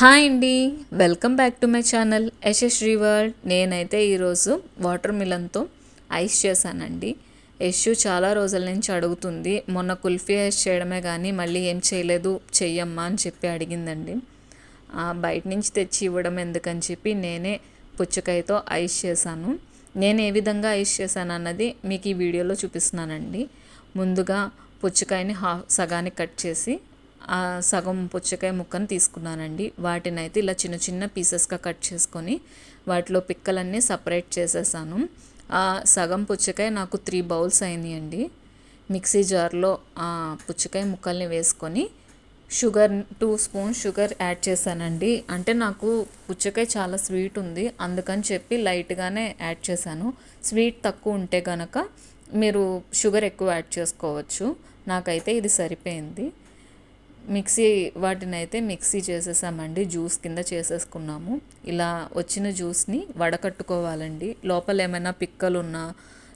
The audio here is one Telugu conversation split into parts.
హాయ్ అండి. Welcome back to my channel Yashasri world. నేనైతే ఈరోజు వాటర్ మిలన్తో ఐస్ చేశానండి. యశు చాలా రోజుల నుంచి అడుగుతుంది మొన్న కుల్ఫీ ఐస్ చేయడమే కానీ మళ్ళీ ఏం చేయలేదు చెయ్యమ్మా అని చెప్పి అడిగిందండి. బయట నుంచి తెచ్చి ఇవ్వడం ఎందుకని చెప్పి నేనే పుచ్చకాయతో ఐస్ చేశాను. నేను ఏ విధంగా ఐస్ చేశాను అన్నది మీకు ఈ వీడియోలో చూపిస్తున్నానండి. ముందుగా పుచ్చకాయని హాఫ్ సగానికి కట్ చేసి సగం పుచ్చకాయ ముక్కను తీసుకున్నానండి. వాటిని అయితే ఇలా చిన్న చిన్న పీసెస్గా కట్ చేసుకొని వాటిలో పిక్కలన్నీ సపరేట్ చేసేసాను. సగం పుచ్చకాయ నాకు త్రీ బౌల్స్ అయినాయండి మిక్సీ జార్లో పుచ్చకాయ ముక్కల్ని వేసుకొని sugar two spoon sugar add చేశానండి. అంటే నాకు పుచ్చకాయ చాలా స్వీట్ ఉంది. అందుకని చెప్పి లైట్గానే యాడ్ చేశాను. స్వీట్ తక్కువ ఉంటే కనుక మీరు షుగర్ ఎక్కువ యాడ్ చేసుకోవచ్చు. నాకైతే ఇది సరిపోయింది. మిక్సీ వాటిని అయితే మిక్సీ చేసేసామండి జ్యూస్ కింద చేసేసుకున్నాము. ఇలా వచ్చిన జ్యూస్ని వడకట్టుకోవాలండి. లోపల ఏమైనా పిక్కలు ఉన్నా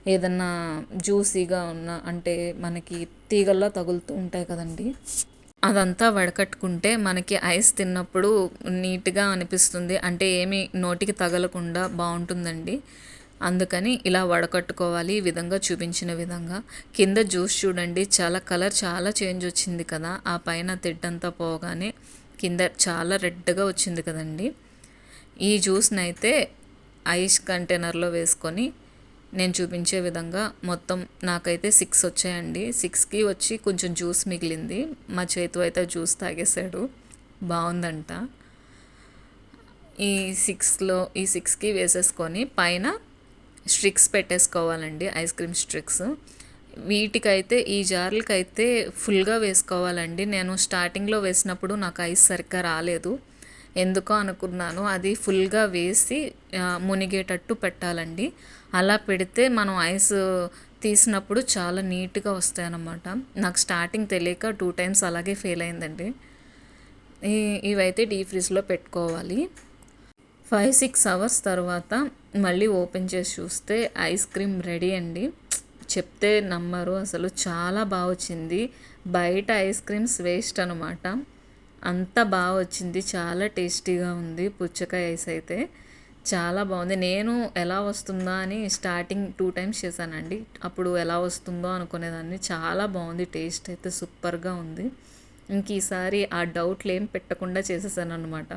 ఏదన్నా జ్యూసీగా ఉన్న అంటే మనకి తీగల్లో తగులుతూ ఉంటాయి కదండి. అదంతా వడకట్టుకుంటే మనకి ఐస్ తిన్నప్పుడు నీట్గా అనిపిస్తుంది. అంటే ఏమి నోటికి తగలకుండా బాగుంటుందండి. అందుకని ఇలా వడకట్టుకోవాలి ఈ విధంగా చూపించిన విధంగా. కింద జ్యూస్ చూడండి చాలా కలర్ చాలా చేంజ్ వచ్చింది కదా. ఆ పైన తిడ్డంతా పోగానే కింద చాలా రెడ్గా వచ్చింది కదండి. ఈ జ్యూస్ని అయితే ఐస్ కంటైనర్లో వేసుకొని నేను చూపించే విధంగా మొత్తం నాకైతే సిక్స్ వచ్చాయండి. సిక్స్కి వచ్చి కొంచెం జ్యూస్ మిగిలింది. మా చేతు అయితే జ్యూస్ తాగేశాడు. బాగుందంట. ఈ సిక్స్లో ఈ సిక్స్కి వేసేసుకొని పైన స్ట్రిక్స్ పెట్టేసుకోవాలండి ఐస్ క్రీమ్ స్ట్రిక్స్. వీటికైతే ఈ జార్లకైతే ఫుల్గా వేసుకోవాలండి. నేను స్టార్టింగ్లో వేసినప్పుడు నాకు ఐస్ సరిగ్గా రాలేదు. ఎందుకో అనుకున్నాను. అది ఫుల్గా వేసి మునిగేటట్టు పెట్టాలండి. అలా పెడితే మనం ఐస్ తీసినప్పుడు చాలా నీట్గా వస్తాయన్నమాట. నాకు స్టార్టింగ్ తెలియక టూ టైమ్స్ అలాగే ఫెయిల్ అయిందండి. ఇవైతే డీ ఫ్రిడ్జ్లో పెట్టుకోవాలి. ఫైవ్ సిక్స్ అవర్స్ తర్వాత మళ్ళీ ఓపెన్ చేసి చూస్తే ఐస్ క్రీమ్ రెడీ అండి. చెప్తే నమ్మరు. అసలు చాలా బాగా వచ్చింది. బయట ఐస్ క్రీమ్స్ వేస్ట్ అనమాట అంత బాగా వచ్చింది. చాలా టేస్టీగా ఉంది పుచ్చకాయ ఐస్ అయితే. చాలా బాగుంది. నేను ఎలా వస్తుందా అని స్టార్టింగ్ టూ టైమ్స్ చేశానండి. అప్పుడు ఎలా వస్తుందో అనుకునేదాన్ని. చాలా బాగుంది. టేస్ట్ అయితే సూపర్గా ఉంది. ఇంక ఈసారి ఆ డౌట్లు ఏం పెట్టకుండా చేసేసాను అనమాట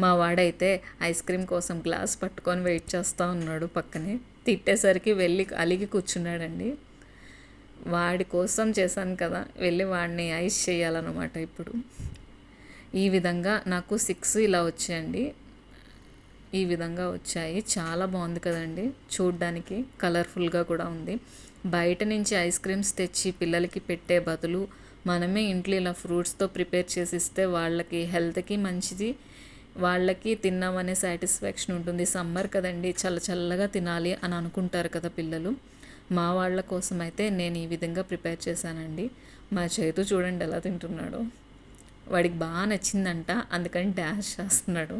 మా వాడైతే ఐస్ క్రీమ్ కోసం గ్లాస్ పట్టుకొని వెయిట్ చేస్తూ ఉన్నాడు పక్కనే. తిట్టేసరికి వెళ్ళి అలిగి కూర్చున్నాడండి. వాడి కోసం చేశాను కదా వెళ్ళి వాడిని ఐస్ చేయాలన్నమాట ఇప్పుడు. ఈ విధంగా నాకు సిక్స్ ఇలా వచ్చాయండి. ఈ విధంగా వచ్చాయి. చాలా బాగుంది కదండి. చూడ్డానికి కలర్ఫుల్గా కూడా ఉంది. బయట నుంచి ఐస్ క్రీమ్స్ తెచ్చి పిల్లలకి పెట్టే బదులు మనమే ఇంట్లో ఇలా ఫ్రూట్స్తో ప్రిపేర్ చేసి ఇస్తే వాళ్ళకి హెల్త్కి మంచిది. వాళ్ళకి తిన్నామనే సాటిస్ఫాక్షన్ ఉంటుంది. సమ్మర్ కదండి చల్ల చల్లగా తినాలి అని అనుకుంటారు కదా పిల్లలు. మా వాళ్ళ కోసం అయితే నేను ఈ విధంగా ప్రిపేర్ చేశానండి. మా చేతు చూడండి ఎలా తింటున్నాడు. వాడికి బాగా నచ్చిందంట అందుకని డ్యాష్ చేస్తున్నాడు.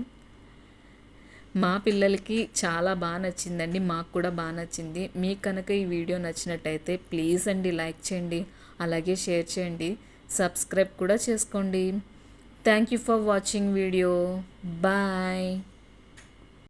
మా పిల్లలకి చాలా బాగా నచ్చిందండి మాకు కూడా బాగా నచ్చింది. మీకు కనుక ఈ వీడియో నచ్చినట్టయితే ప్లీజ్ అండి లైక్ చేయండి అలాగే షేర్ చేయండి సబ్స్క్రైబ్ కూడా చేసుకోండి. Thank you for watching video. Bye.